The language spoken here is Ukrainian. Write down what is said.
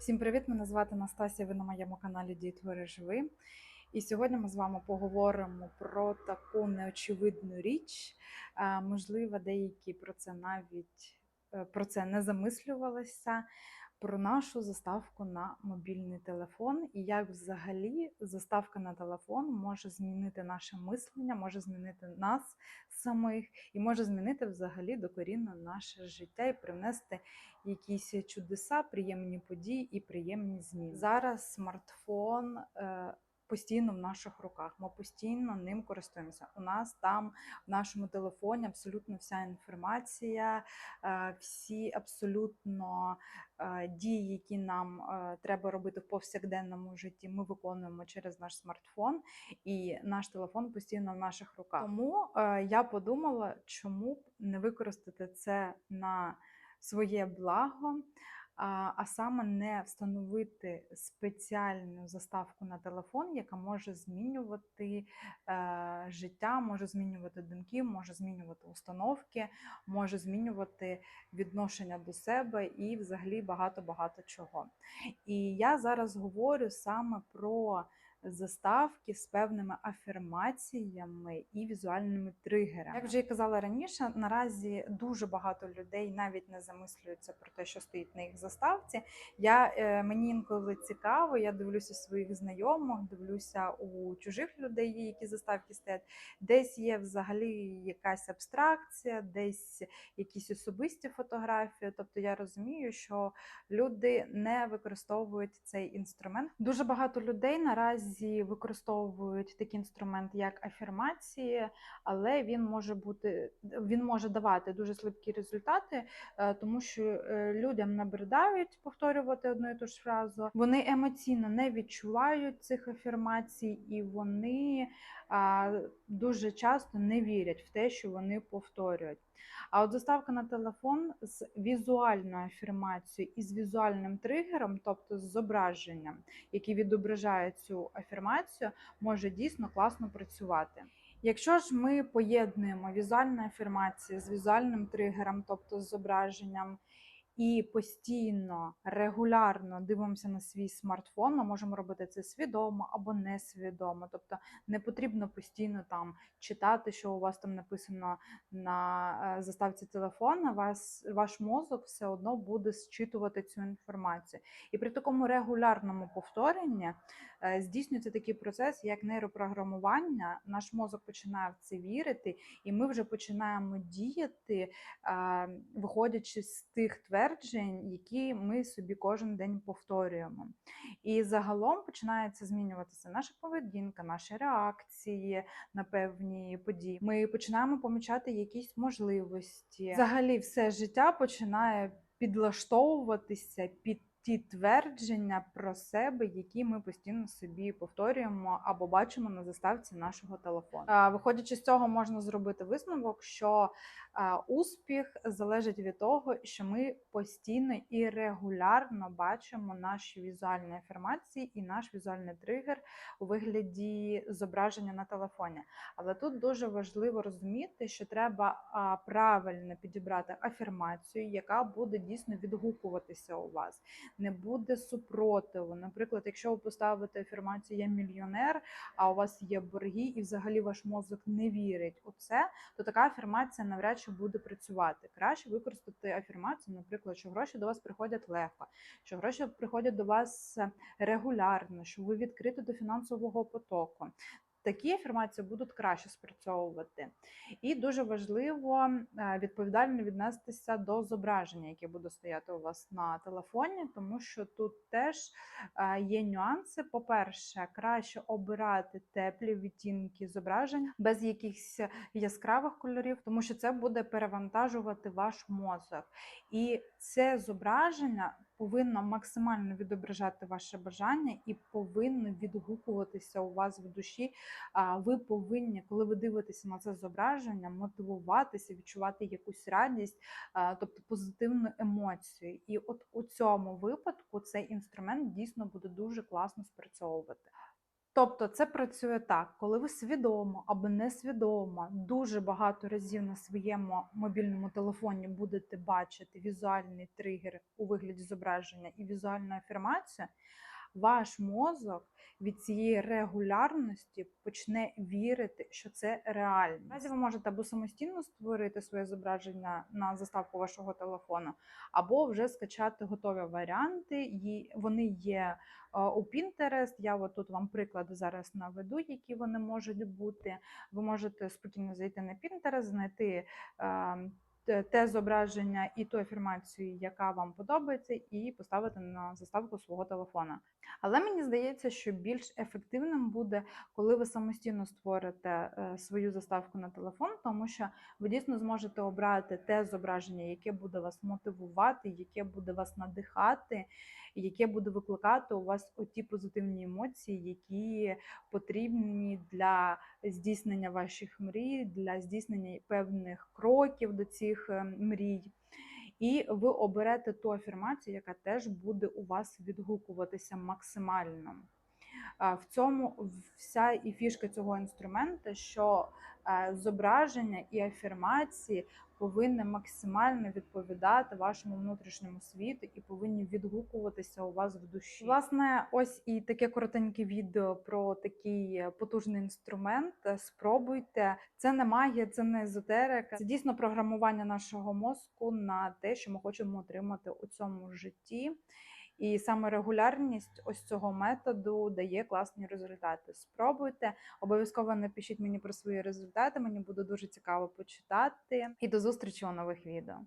Всім привіт! Мене звати Настасія. Ви на моєму каналі Дієтвори Живи. І сьогодні ми з вами поговоримо про таку неочевидну річ. Е, Можливо, деякі про це навіть е, про це не замислювалися. Про нашу заставку на мобільний телефон і як взагалі заставка на телефон може змінити наше мислення, може змінити нас самих і може змінити взагалі докорінно наше життя і привнести якісь чудеса, приємні події і приємні зміни. Зараз смартфон. е, Постійно в наших руках, ми постійно ним користуємося. У нас там в нашому телефоні абсолютно вся інформація, е, всі абсолютно е, дії, які нам е, треба робити в повсякденному житті, ми виконуємо через наш смартфон, і наш телефон постійно в наших руках. Тому я подумала, чому б не використати це на своє благо. А саме не встановити спеціальну заставку на телефон, яка може змінювати е, життя, може змінювати думки, може змінювати установки, може змінювати відношення до себе і взагалі багато-багато чого. І я зараз говорю саме про заставки з певними афірмаціями і візуальними тригерами. Як вже і казала раніше, наразі дуже багато людей навіть не замислюються про те, що стоїть на їх заставці. Я, е, Мені інколи цікаво, я дивлюся своїх знайомих, дивлюся у чужих людей, які заставки стоять. Десь є взагалі якась абстракція, десь якісь особисті фотографії. Тобто я розумію, що люди не використовують цей інструмент. Дуже багато людей наразі використовують такий інструмент, як афірмації, але він може бути він може давати дуже слабкі результати, е, тому що е, людям набридають повторювати одну і ту ж фразу. Вони емоційно не відчувають цих афірмацій, і вони дуже часто не вірять в те, що вони повторюють. А от заставка на телефон з візуальною афірмацією і з візуальним тригером, тобто з зображенням, яке відображає цю афірмацію, може дійсно класно працювати. Якщо ж ми поєднуємо візуальну афірмацію з візуальним тригером, тобто з зображенням, і постійно, регулярно дивимося на свій смартфон, ми можемо робити це свідомо або несвідомо. Тобто не потрібно постійно там читати, що у вас там написано на е, заставці телефона, вас, ваш мозок все одно буде зчитувати цю інформацію. І при такому регулярному повторенні е, здійснюється такий процес, як нейропрограмування. Наш мозок починає в це вірити, і ми вже починаємо діяти, е, виходячи з тих тверджень, які ми собі кожен день повторюємо. І загалом починається змінюватися наша поведінка, наші реакції на певні події. Ми починаємо помічати якісь можливості. Взагалі, все життя починає підлаштовуватися під ті твердження про себе, які ми постійно собі повторюємо або бачимо на заставці нашого телефону. Виходячи з цього, можна зробити висновок, що успіх залежить від того, що ми постійно і регулярно бачимо наші візуальні афірмації і наш візуальний тригер у вигляді зображення на телефоні. Але тут дуже важливо розуміти, що треба правильно підібрати афірмацію, яка буде дійсно відгукуватися у вас не буде супротиву. Наприклад, якщо ви поставите афірмацію Я мільйонер, а у вас є борги, і взагалі ваш мозок не вірить у це, то така афірмація навряд чи буде працювати. Краще використати афірмацію, наприклад, що гроші до вас приходять легко, що гроші приходять до вас регулярно, що ви відкриті до фінансового потоку. Такі афірмації будуть краще спрацьовувати. І дуже важливо е, відповідально віднестися до зображення, яке буде стояти у вас на телефоні, тому що тут теж е, є нюанси. По-перше, краще обирати теплі відтінки зображень без якихось яскравих кольорів, тому що це буде перевантажувати ваш мозок. І це зображення повинно максимально відображати ваше бажання і повинно відгукуватися у вас в душі. Ви повинні, коли ви дивитеся на це зображення, мотивуватися, відчувати якусь радість, тобто позитивну емоцію. І от у цьому випадку цей інструмент дійсно буде дуже класно спрацьовувати. Тобто це працює так, коли ви свідомо або несвідомо дуже багато разів на своєму мобільному телефоні будете бачити візуальний тригер у вигляді зображення і візуальну афірмацію, ваш мозок від цієї регулярності почне вірити, що це реально. Наразі ви можете або самостійно створити своє зображення на заставку вашого телефону, або вже скачати готові варіанти. Вони є е, у Pinterest. Я от тут вам приклади зараз наведу, які вони можуть бути. Ви можете спокійно зайти на Pinterest, знайти. Те- зображення і ту афірмацію, яка вам подобається, і поставити на заставку свого телефона. Але мені здається, що більш ефективним буде, коли ви самостійно створите е, свою заставку на телефон, тому що ви дійсно зможете обрати те зображення, яке буде вас мотивувати, яке буде вас надихати, яке буде викликати у вас оті позитивні емоції, які потрібні для здійснення ваших мрій, для здійснення певних кроків до цих е, мрій. І ви оберете ту афірмацію, яка теж буде у вас відгукуватися максимально. В цьому вся і фішка цього інструменту, що е, зображення і афірмації повинні максимально відповідати вашому внутрішньому світу і повинні відгукуватися у вас в душі. Власне, ось і таке коротеньке відео про такий потужний інструмент. Спробуйте. Це не магія, це не езотерика. Це дійсно програмування нашого мозку на те, що ми хочемо отримати у цьому житті. І саме регулярність ось цього методу дає класні результати. Спробуйте, обов'язково напишіть мені про свої результати. Мені буде дуже цікаво почитати. І до зустрічі у нових відео.